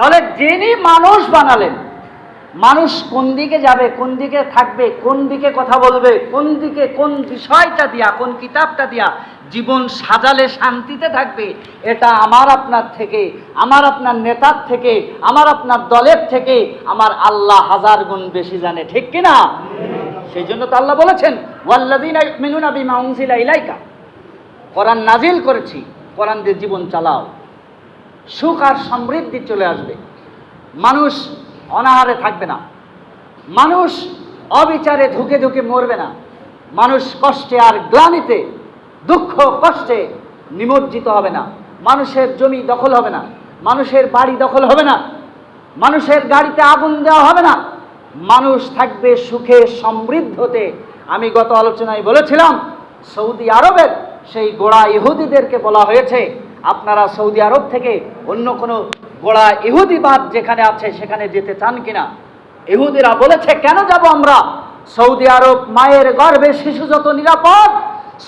তাহলে যিনি মানুষ বানালেন, মানুষ কোন দিকে যাবে, কোন দিকে থাকবে, কোন দিকে কথা বলবে, কোন দিকে কোন বিষয়টা দিয়া, কোন কিতাবটা দিয়া জীবন সাজালে, শান্তিতে থাকবে, এটা আমার আপনার থেকে, আমার আপনার নেতার থেকে, আমার আপনার দলের থেকে আমার আল্লাহ হাজার গুণ বেশি জানে, ঠিক কিনা সেই জন্য তো আল্লাহ বলেছেন ওয়াল্লাদিনা বিমা উনজিলা ইলাইকা। কোরআন নাজিল করেছি, কোরআন দিয়ে জীবন চালাও। সুখ আর সমৃদ্ধি চলে আসবে। মানুষ অনাহারে থাকবে না। মানুষ অবিচারে ধুকে ধুকে মরবে না। মানুষ কষ্টে আর গ্লানিতে, দুঃখ কষ্টে নিমজ্জিত হবে না। মানুষের জমি দখল হবে না। মানুষের বাড়ি দখল হবে না। মানুষের গাড়িতে আগুন দেওয়া হবে না। মানুষ থাকবে সুখে সমৃদ্ধতে। আমি গত আলোচনায় বলেছিলাম, সৌদি আরবের সেই গোড়া ইহুদিদেরকে বলা হয়েছে আপনারা সৌদি আরব থেকে অন্য কোনো গোড়া ইহুদিবাদ যেখানে আছে, সেখানে যেতে চান কিনা? ইহুদিরা বলেছে, কেন যাব আমরা? সৌদি আরব মায়ের গর্ভে শিশু যত নিরাপদ,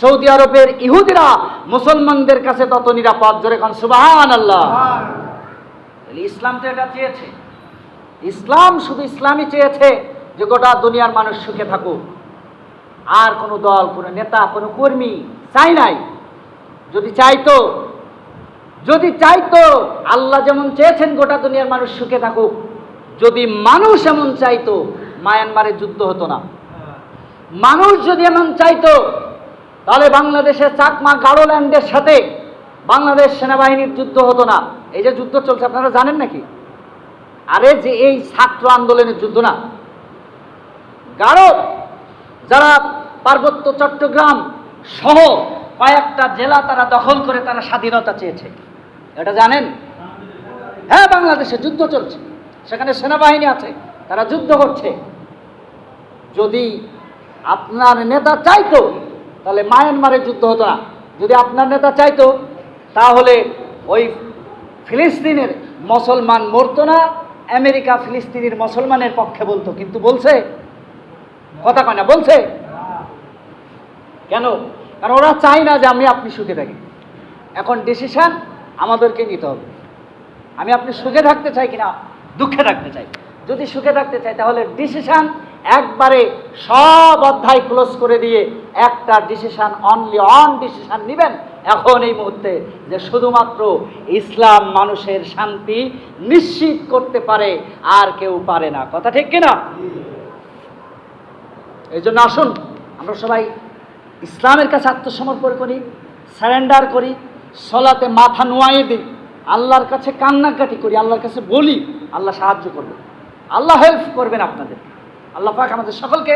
সৌদি আরবের ইহুদিরা মুসলমানদের কাছে তত নিরাপদ। জোরে খান সুবাহান আল্লাহ ইসলাম তো এটা চেয়েছে। ইসলাম শুধু ইসলামই চেয়েছে যে গোটা দুনিয়ার মানুষ সুখে থাকুক। আর কোনো দল, কোনো নেতা, কোনো কর্মী চাই নাই। যদি চাইতো যদি চাইতো আল্লাহ যেমন চেয়েছেন গোটা দুনিয়ার মানুষ সুখে থাকুক, যদি মানুষ এমন চাইতো মায়ানমারে যুদ্ধ হতো না। মানুষ যদি এমন চাইতো তাহলে বাংলাদেশের চাকমা গাড়োল্যান্ডের সাথে বাংলাদেশ সেনাবাহিনীর যুদ্ধ হতো না। এই যে যুদ্ধ চলছে, আপনারা জানেন নাকি? আরে যে এই ছাত্র আন্দোলনের যুদ্ধ না। গাঢ় যারা পার্বত্য চট্টগ্রাম সহ কয়েকটা জেলা তারা দখল করে, তারা স্বাধীনতা চেয়েছে। এটা জানেন? হ্যাঁ বাংলাদেশে যুদ্ধ চলছে। সেখানে সেনাবাহিনী আছে, তারা যুদ্ধ করছে। যদি আপনার নেতা চাইতো, তাহলে মায়ানমারে যুদ্ধ হতো না। যদি আপনার নেতা চাইতো, তাহলে ওই ফিলিস্তিনের মুসলমান মরতো না, আমেরিকা ফিলিস্তিনের মুসলমানের পক্ষে বলতো। কিন্তু বলছে? কথা কয় না, বলছে? কেন? কারণ ওরা চায় না যে আমি আপনি সুখে থাকি। এখন ডিসিশন আমাদেরকে নিতে হবে। আমি আপনি সুখে থাকতে চাই কিনা, দুঃখে থাকতে চাই। যদি সুখে থাকতে চাই, তাহলে ডিসিশান একবারে সব অধ্যায় ক্লোজ করে দিয়ে একটা ডিসিশান অনলি অন ডিসিশান নেবেন এখন এই মুহূর্তে যে শুধুমাত্র ইসলাম মানুষের শান্তি নিশ্চিত করতে পারে, আর কেউ পারে না। কথা ঠিক কিনা? এই জন্য আসুন, আমরা সবাই ইসলামের কাছে আত্মসমর্পণ করি সারেন্ডার করি। সলাতে মাথা নোয়াইয়ে দিই, আল্লাহর কাছে কান্নাকাটি করি, আল্লাহর কাছে বলি, আল্লাহ সাহায্য করবে। আল্লাহ হেল্প করবেন আপনাদের আল্লাহ পাক আমাদের সকলকে